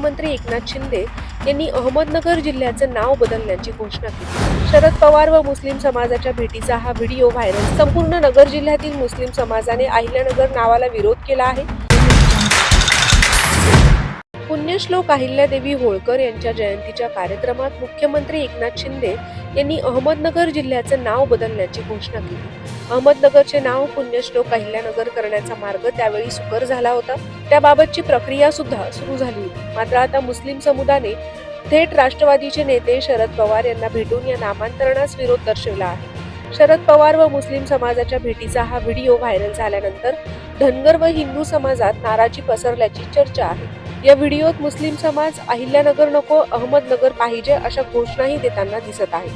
मुख्यमंत्री एकनाथ शिंदे यांनी अहमदनगर जिल्ह्याचं नाव बदलण्याची घोषणा केली. शरद पवार व मुस्लिम समाजाच्या भेटीचा हा व्हिडिओ व्हायरल. संपूर्ण नगर जिल्ह्यातील मुस्लिम समाजाने अहिल्यानगर नावाला विरोध केला आहे. पुण्यश्लोक अहिल्यादेवी होळकर यांच्या जयंतीच्या कार्यक्रमात मुख्यमंत्री एकनाथ शिंदे यांनी अहमदनगर जिल्ह्याचं नाव बदलण्याची घोषणा केली. अहमदनगरचे नाव पुण्यश्लोक अहिल्यानगर करण्याचा मार्ग त्यावेळी सुकर झाला होता. त्याबाबतची प्रक्रिया सुद्धा सुरू झाली होती. मात्र आता मुस्लिम समुदायाने थेट राष्ट्रवादीचे नेते शरद पवार यांना भेटून या नामांतरणास विरोध दर्शवला आहे. शरद पवार व मुस्लिम समाजाच्या भेटीचा हा व्हिडिओ व्हायरल झाल्यानंतर धनगर व हिंदू समाजात नाराजी पसरल्याची चर्चा आहे. या व्हिडिओत मुस्लिम समाज अहिल्यानगर नको अहमदनगर पाहिजे अशा घोषणाही देताना दिसत आहे.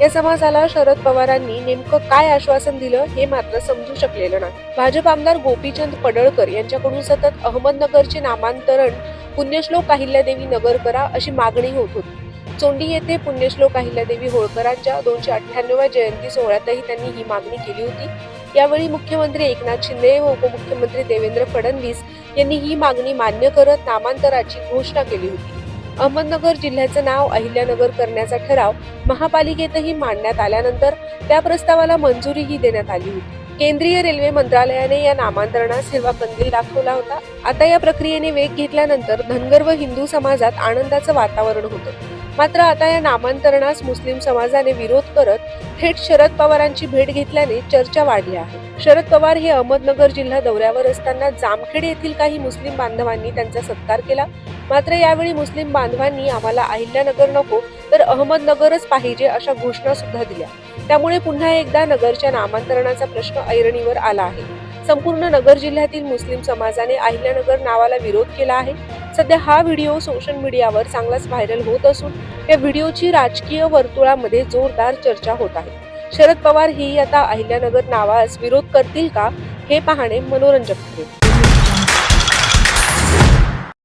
या समाजाला शरद पवारांनी नेमकं काय आश्वासन दिलं हे मात्र समजू शकलेलं नाही. भाजप आमदार गोपीचंद पडळकर यांच्याकडून सतत अहमदनगरचे नामांतरण पुण्यश्लोक अहिल्यादेवी नगर करा अशी मागणी होत होती. चोंडी येथे पुण्यश्लोक अहिल्यादेवी होळकरांच्या दोनशे अठ्ठ्याण्णव्या जयंती सोहळ्यातही त्यांनी ही मागणी केली होती. यावेळी मुख्यमंत्री एकनाथ शिंदे व उपमुख्यमंत्री देवेंद्र फडणवीस यांनी ही मागणी मान्य करत नामांतराची घोषणा केली होती. अहमदनगर जिल्ह्याचं नाव अहिल्यानगर करण्याचा ठराव महापालिकेतही मांडण्यात आल्यानंतर त्या प्रस्तावाला मंजुरीही देण्यात आली होती. केंद्रीय रेल्वे मंत्रालयाने या नामांतरणास हिरवा कंदील दाखवला होता. आता या प्रक्रियेने वेग घेतल्यानंतर धनगर व हिंदू समाजात आनंदाचं वातावरण होतं. मात्र आता या नामांतरणास मुस्लिम समाजाने विरोध करत थेट शरद पवारांची भेट घेतल्याने चर्चा वाढली आहे. शरद पवार हे अहमदनगर जिल्हा दौऱ्यावर असताना जामखेड येथील काही मुस्लिम बांधवांनी त्यांचा सत्कार केला. मात्र यावेळी मुस्लिम बांधवांनी आम्हाला अहिल्यानगर नको तर अहमदनगरच पाहिजे अशा घोषणा सुद्धा दिल्या. त्यामुळे पुन्हा एकदा नगरच्या नामांतरणाचा प्रश्न ऐरणीवर आला आहे. संपूर्ण नगर जिल्ह्यातील मुस्लिम समाजाने अहिल्यानगर नावाला विरोध केला आहे. सध्या हा व्हिडिओ सोशल मीडियावर चांगलाच व्हायरल होत असून या व्हिडिओची राजकीय वर्तुळामध्ये जोरदार चर्चा होत आहे. शरद पवार ही आता अहिल्यानगर नावास विरोध करतील का हे पाहणे मनोरंजक ठरेल.